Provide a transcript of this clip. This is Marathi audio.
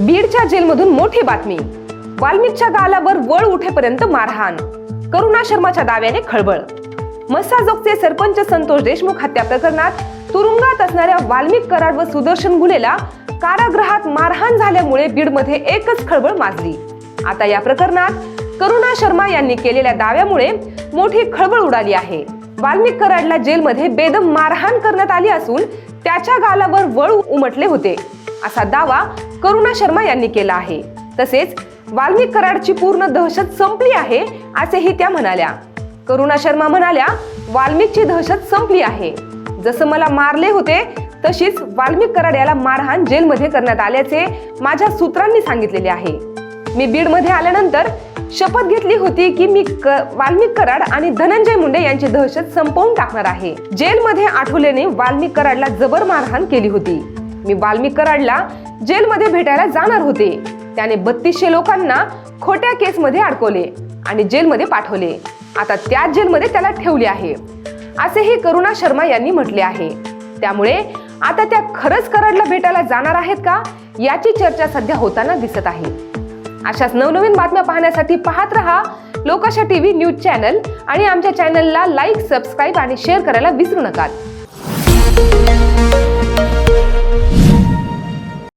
बीडच्या जेलमधून मोठी बातमी. वाल्मिकच्या गालावर वळ उठेपर्यंत मारहाण. करुणा शर्माच्या दाव्याने खळबळ. मसाजोगचे सरपंच संतोष देशमुख हत्या प्रकरणात तुरुंगात असणाऱ्या वाल्मिक कराड व सुदर्शन गुलेला कारागृहात मारहाण झाल्यामुळे बीडमध्ये एकच खळबळ माजली. आता या प्रकरणात करुणा शर्मा यांनी केलेल्या दाव्यामुळे मोठी खळबळ उडाली आहे. वाल्मिक कराडला जेलमध्ये बेदम मारहाण करण्यात आली असून त्याच्या गालावर वळ उमटले होते. असा दावा करुणा शर्मा यांनी केला आहे. तसेच वाल्मिक कराडची पूर्ण दहशत संपली आहे असेही त्या म्हणाल्या. करुणा शर्मा म्हणाल्या वाल्मिकची दहशत संपली आहे. जसं मला मारले होते तशीच वाल्मिक कराड याला मारहाण जेलमध्ये करण्यात आल्याचे माझ्या सूत्रांनी सांगितलेले आहे. मी बीडमध्ये आल्यानंतर शपथ घेतली होती की मी क- वाल्मिक कराड आणि धनंजय मुंडे यांची दहशत संपवून टाकणार आहे. जेलमध्ये आठवलेने वाल्मिक कराडला जबर मारहाण केली होती. मी वाल्मिक कराडला जेलमध्ये भेटायला जाणार होते. त्याने बत्तीसशे लोकांना खोट्या केसमध्ये अडकवले आणि जेलमध्ये पाठवले. आता त्याच जेलमध्ये त्याला ठेवले आहे. असेही करुणा शर्मा यांनी म्हटले आहे. त्यामुळे आता त्या खरंच कराडला भेटायला जाणार आहेत का याची चर्चा सध्या होताना दिसत आहे. अशाच नवनवीन बातम्या पाहण्यासाठी पाहत रहा लोकाशा टीव्ही न्यूज चॅनल आणि आमच्या चॅनलला लाईक सबस्क्राईब आणि शेअर करायला विसरू नका.